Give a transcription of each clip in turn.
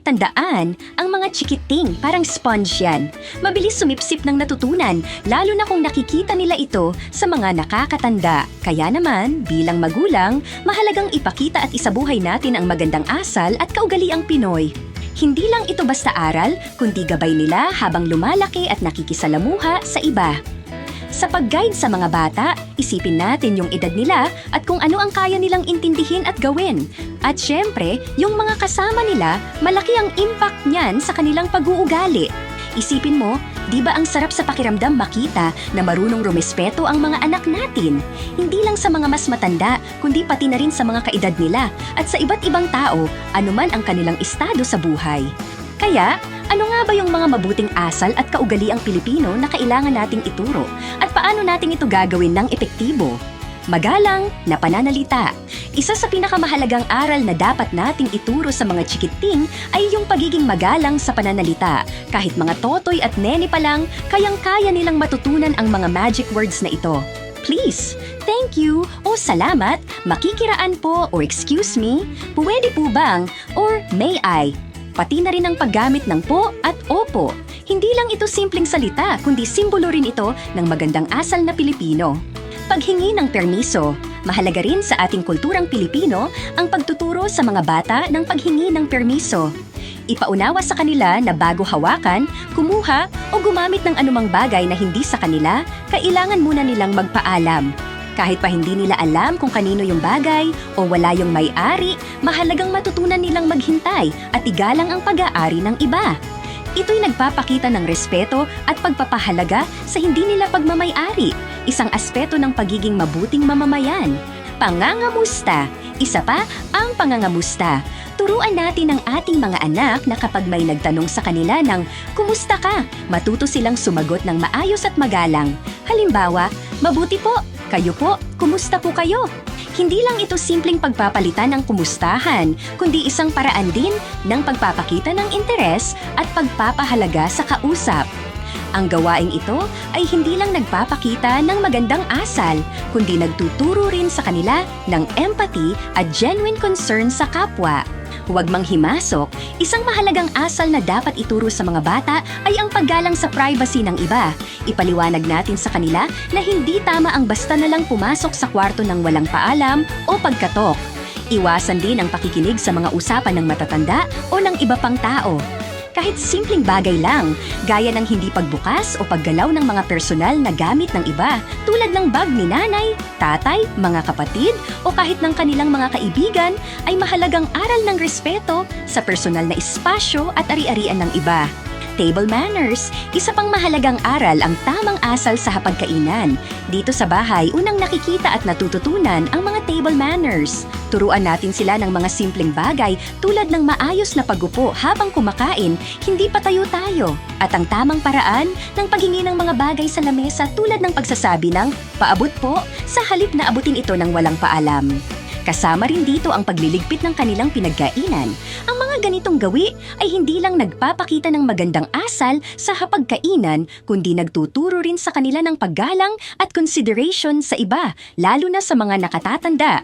Tandaan, ang mga chikiting parang sponge yan. Mabilis sumipsip ng natutunan, lalo na kung nakikita nila ito sa mga nakakatanda. Kaya naman, bilang magulang, mahalagang ipakita at isabuhay natin ang magandang asal at kaugaliang Pinoy. Hindi lang ito basta aral, kundi gabay nila habang lumalaki at nakikisalamuha sa iba. Sa pag-guide sa mga bata, isipin natin yung edad nila at kung ano ang kaya nilang intindihin at gawin. At syempre, yung mga kasama nila, malaki ang impact niyan sa kanilang pag-uugali. Isipin mo, di ba ang sarap sa pakiramdam makita na marunong rumespeto ang mga anak natin? Hindi lang sa mga mas matanda, kundi pati na rin sa mga kaedad nila at sa iba't ibang tao, anuman ang kanilang estado sa buhay. Kaya, ano nga ba yung mga mabuting asal at kaugaliang Pilipino na kailangan nating ituro? At paano natin ito gagawin ng epektibo? Magalang na pananalita. Isa sa pinakamahalagang aral na dapat nating ituro sa mga chikiting ay yung pagiging magalang sa pananalita. Kahit mga totoy at nene pa lang, kayang-kaya nilang matutunan ang mga magic words na ito. Please, thank you, o salamat, makikiraan po, o excuse me, pwede po bang, or may I, pati na rin ang paggamit ng po at opo. Hindi lang ito simpleng salita, kundi simbolo rin ito ng magandang asal na Pilipino. Paghingi ng permiso. Mahalaga rin sa ating kulturang Pilipino ang pagtuturo sa mga bata ng paghingi ng permiso. Ipaunawa sa kanila na bago hawakan, kumuha o gumamit ng anumang bagay na hindi sa kanila, kailangan muna nilang magpaalam. Kahit pa hindi nila alam kung kanino yung bagay o wala yung may-ari, mahalagang matutunan nilang maghintay at igalang ang pag-aari ng iba. Ito'y nagpapakita ng respeto at pagpapahalaga sa hindi nila pagmamay-ari, isang aspeto ng pagiging mabuting mamamayan. Pangangamusta. Isa pa, ang pangangamusta. Turuan natin ang ating mga anak na kapag may nagtanong sa kanila ng, Kumusta ka? Matuto silang sumagot ng maayos at magalang. Halimbawa, Mabuti po, kayo po, kumusta po kayo? Hindi lang ito simpleng pagpapalitan ng kumustahan, kundi isang paraan din ng pagpapakita ng interes at pagpapahalaga sa kausap. Ang gawaing ito ay hindi lang nagpapakita ng magandang asal, kundi nagtuturo rin sa kanila ng empathy at genuine concern sa kapwa. Huwag mang himasok, isang mahalagang asal na dapat ituro sa mga bata ay ang paggalang sa privacy ng iba. Ipaliwanag natin sa kanila na hindi tama ang basta na lang pumasok sa kwarto ng walang paalam o pagkatok. Iwasan din ang pakikinig sa mga usapan ng matatanda o ng iba pang tao. Kahit simpleng bagay lang, gaya ng hindi pagbukas o paggalaw ng mga personal na gamit ng iba, tulad ng bag ni nanay, tatay, mga kapatid, o kahit ng kanilang mga kaibigan, ay mahalagang aral ng respeto sa personal na espasyo at ari-arian ng iba. Table manners, isa pang mahalagang aral ang tamang asal sa hapagkainan. Dito sa bahay, unang nakikita at natututunan ang mga table manners. Turuan natin sila ng mga simpleng bagay tulad ng maayos na pagupo habang kumakain, hindi patayo tayo. At ang tamang paraan ng paghingi ng mga bagay sa lamesa tulad ng pagsasabi ng paabot po sa halip na abutin ito ng walang paalam. Kasama rin dito ang pagliligpit ng kanilang pinagkainan. Ang mga ganitong gawi ay hindi lang nagpapakita ng magandang asal sa hapagkainan, kundi nagtuturo rin sa kanila ng paggalang at consideration sa iba, lalo na sa mga nakatatanda.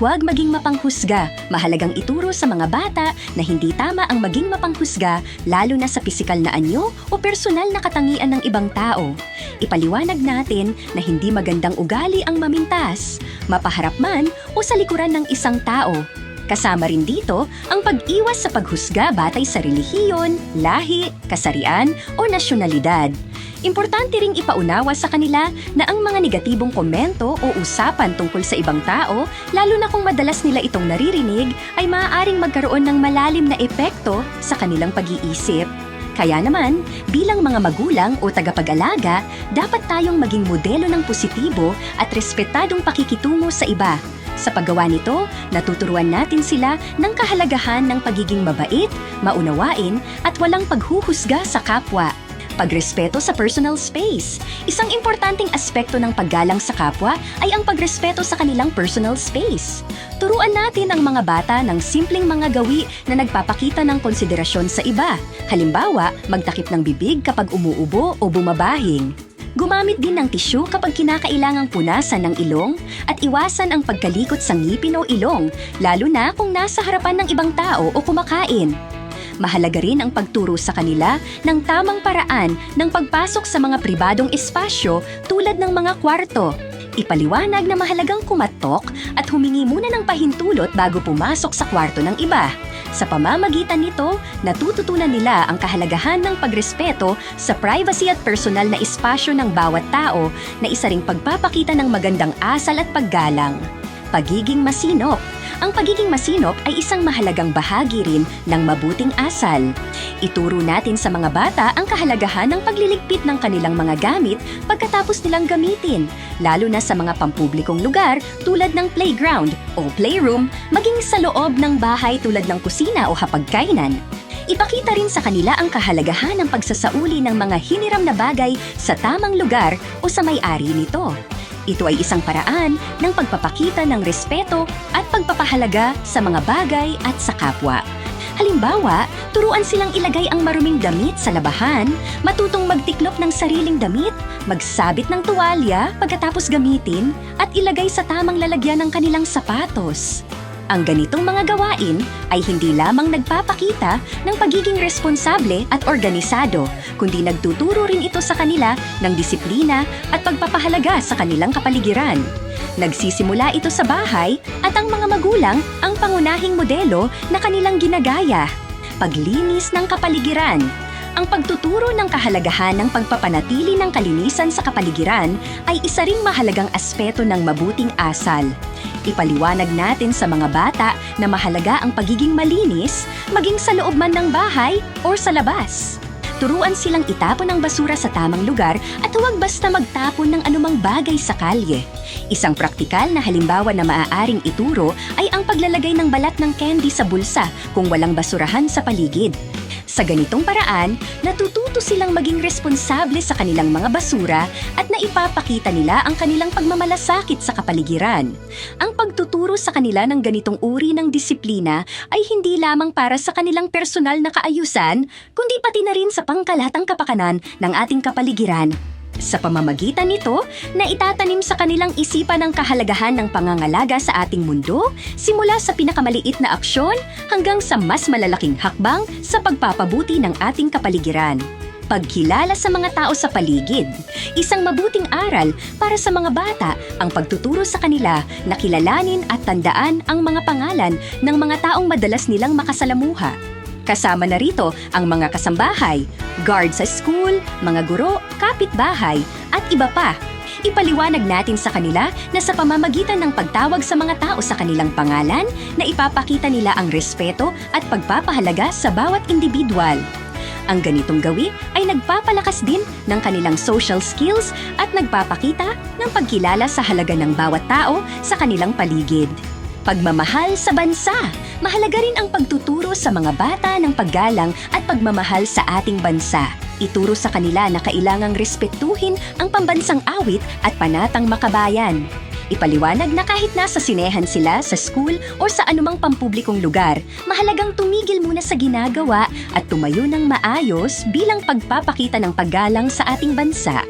Huwag maging mapanghusga. Mahalagang ituro sa mga bata na hindi tama ang maging mapanghusga lalo na sa pisikal na anyo o personal na katangian ng ibang tao. Ipaliwanag natin na hindi magandang ugali ang mamintas, mapaharap man o sa likuran ng isang tao. Kasama rin dito ang pag-iwas sa paghusga batay sa relihiyon, lahi, kasarian o nasyonalidad. Importante ring ipaunawa sa kanila na ang mga negatibong komento o usapan tungkol sa ibang tao, lalo na kung madalas nila itong naririnig, ay maaaring magkaroon ng malalim na epekto sa kanilang pag-iisip. Kaya naman, bilang mga magulang o tagapag-alaga, dapat tayong maging modelo ng positibo at respetadong pakikitungo sa iba. Sa paggawa nito, natuturuan natin sila ng kahalagahan ng pagiging mabait, maunawain at walang paghuhusga sa kapwa. Pagrespeto sa personal space. Isang importanteng aspekto ng paggalang sa kapwa ay ang pagrespeto sa kanilang personal space. Turuan natin ang mga bata ng simpleng mga gawi na nagpapakita ng konsiderasyon sa iba. Halimbawa, magtakip ng bibig kapag umuubo o bumabahing. Gumamit din ng tisyu kapag kinakailangang punasan ng ilong at iwasan ang pagkalikot sa ngipin o ilong, lalo na kung nasa harapan ng ibang tao o kumakain. Mahalaga rin ang pagturo sa kanila ng tamang paraan ng pagpasok sa mga pribadong espasyo tulad ng mga kwarto. Ipaliwanag na mahalagang kumatok at humingi muna ng pahintulot bago pumasok sa kwarto ng iba. Sa pamamagitan nito, natututunan nila ang kahalagahan ng pagrespeto sa privacy at personal na espasyo ng bawat tao na isa ring pagpapakita ng magandang asal at paggalang. Pagiging masinop ang pagiging masinop ay isang mahalagang bahagi rin ng mabuting asal. Ituro natin sa mga bata ang kahalagahan ng pagliligpit ng kanilang mga gamit pagkatapos nilang gamitin, lalo na sa mga pampublikong lugar tulad ng playground o playroom, maging sa loob ng bahay tulad ng kusina o hapagkainan. Ipakita rin sa kanila ang kahalagahan ng pagsasauli ng mga hiniram na bagay sa tamang lugar o sa may-ari nito. Ito ay isang paraan ng pagpapakita ng respeto at pagpapahalaga sa mga bagay at sa kapwa. Halimbawa, turuan silang ilagay ang maruming damit sa labahan, matutong magtiklop ng sariling damit, magsabit ng tuwalya pagkatapos gamitin, at ilagay sa tamang lalagyan ng kanilang sapatos. Ang ganitong mga gawain ay hindi lamang nagpapakita ng pagiging responsable at organisado, kundi nagtuturo rin ito sa kanila ng disiplina at pagpapahalaga sa kanilang kapaligiran. Nagsisimula ito sa bahay at ang mga magulang ang pangunahing modelo na kanilang ginagaya. Paglinis ng kapaligiran ang pagtuturo ng kahalagahan ng pagpapanatili ng kalinisan sa kapaligiran ay isa ring mahalagang aspeto ng mabuting asal. Ipaliwanag natin sa mga bata na mahalaga ang pagiging malinis, maging sa loob man ng bahay o sa labas. Turuan silang itapon ang basura sa tamang lugar at huwag basta magtapon ng anumang bagay sa kalye. Isang praktikal na halimbawa na maaaring ituro ay ang paglalagay ng balat ng candy sa bulsa kung walang basurahan sa paligid. Sa ganitong paraan, natututo silang maging responsable sa kanilang mga basura at naipapakita nila ang kanilang pagmamalasakit sa kapaligiran. Ang pagtuturo sa kanila ng ganitong uri ng disiplina ay hindi lamang para sa kanilang personal na kaayusan, kundi pati na rin sa pangkalatang kapakanan ng ating kapaligiran. Sa pamamagitan nito, na itatanim sa kanilang isipan ang kahalagahan ng pangangalaga sa ating mundo, simula sa pinakamaliit na aksyon hanggang sa mas malalaking hakbang sa pagpapabuti ng ating kapaligiran. Pagkilala sa mga tao sa paligid. Isang mabuting aral para sa mga bata ang pagtuturo sa kanila na kilalanin at tandaan ang mga pangalan ng mga taong madalas nilang makasalamuha. Kasama na rito ang mga kasambahay, guard sa school, mga guro, kapitbahay, at iba pa. Ipaliwanag natin sa kanila na sa pamamagitan ng pagtawag sa mga tao sa kanilang pangalan na ipapakita nila ang respeto at pagpapahalaga sa bawat individual. Ang ganitong gawi ay nagpapalakas din ng kanilang social skills at nagpapakita ng pagkilala sa halaga ng bawat tao sa kanilang paligid. Pagmamahal sa bansa. Mahalaga rin ang pagtuturo sa mga bata ng paggalang at pagmamahal sa ating bansa. Ituro sa kanila na kailangang respetuhin ang pambansang awit at panatang makabayan. Ipaliwanag na kahit nasa sinehan sila sa school o sa anumang pampublikong lugar, mahalagang tumigil muna sa ginagawa at tumayo ng maayos bilang pagpapakita ng paggalang sa ating bansa.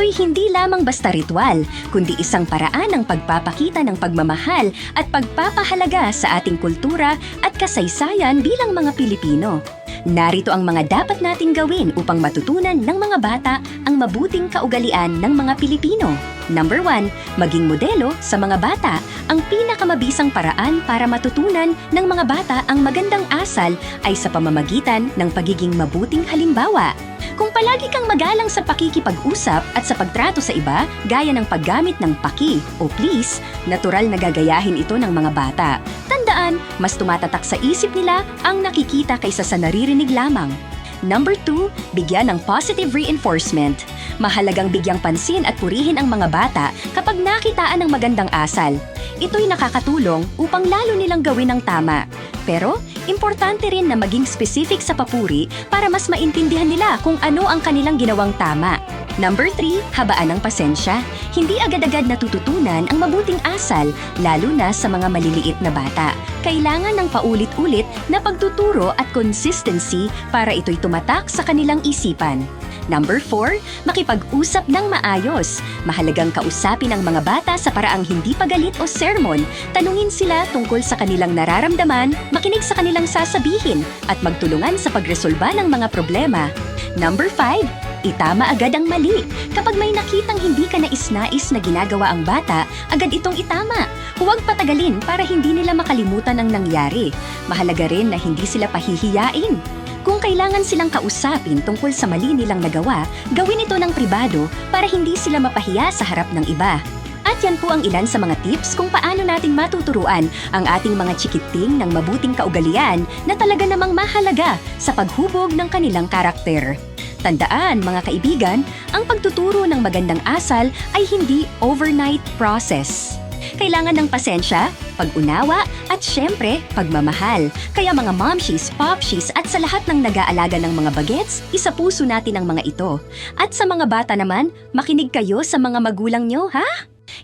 Ito'y hindi lamang basta ritual, kundi isang paraan ng pagpapakita ng pagmamahal at pagpapahalaga sa ating kultura at kasaysayan bilang mga Pilipino. Narito ang mga dapat nating gawin upang matutunan ng mga bata ang mabuting kaugalian ng mga Pilipino. Number 1, maging modelo sa mga bata. Ang pinakamabisang paraan para matutunan ng mga bata ang magandang asal ay sa pamamagitan ng pagiging mabuting halimbawa. Kung palagi kang magalang sa pakikipag-usap at sa pagtrato sa iba, gaya ng paggamit ng paki o please, natural na gagayahin ito ng mga bata. Tandaan, mas tumatatak sa isip nila ang nakikita kaysa sa naririnig lamang. Number 2, bigyan ng positive reinforcement. Mahalagang bigyang pansin at purihin ang mga bata kapag nakitaan ng magandang asal. Ito'y nakakatulong upang lalo nilang gawin ang tama. Pero, importante rin na maging specific sa papuri para mas maintindihan nila kung ano ang kanilang ginawang tama. Number 3, habaan ng pasensya. Hindi agad-agad natututunan ang mabuting asal, lalo na sa mga maliliit na bata. Kailangan ng paulit-ulit na pagtuturo at consistency para ito'y tumatak sa kanilang isipan. Number 4, makipag-usap ng maayos. Mahalagang kausapin ang mga bata sa paraang hindi pagalit o sermon. Tanungin sila tungkol sa kanilang nararamdaman, makinig sa kanilang sasabihin, at magtulungan sa pagresolba ng mga problema. Number 5, itama agad ang mali. Kapag may nakitang hindi ka nais-nais na ginagawa ang bata, agad itong itama. Huwag patagalin para hindi nila makalimutan ang nangyari. Mahalaga rin na hindi sila pahihiyain. Kung kailangan silang kausapin tungkol sa mali nilang nagawa, gawin ito ng pribado para hindi sila mapahiya sa harap ng iba. At yan po ang ilan sa mga tips kung paano nating matuturuan ang ating mga chikiting ng mabuting kaugalian na talaga namang mahalaga sa paghubog ng kanilang karakter. Tandaan mga kaibigan, ang pagtuturo ng magandang asal ay hindi overnight process. Kailangan ng pasensya, pag-unawa, at syempre, pagmamahal. Kaya mga momshies, popshies, at sa lahat ng nag-aalaga ng mga bagets, isa puso natin ang mga ito. At sa mga bata naman, makinig kayo sa mga magulang nyo, ha?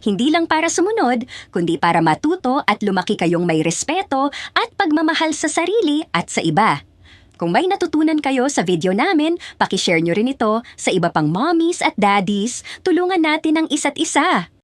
Hindi lang para sumunod, kundi para matuto at lumaki kayong may respeto at pagmamahal sa sarili at sa iba. Kung may natutunan kayo sa video namin, pakishare nyo rin ito sa iba pang mommies at daddies. Tulungan natin ang isa't isa.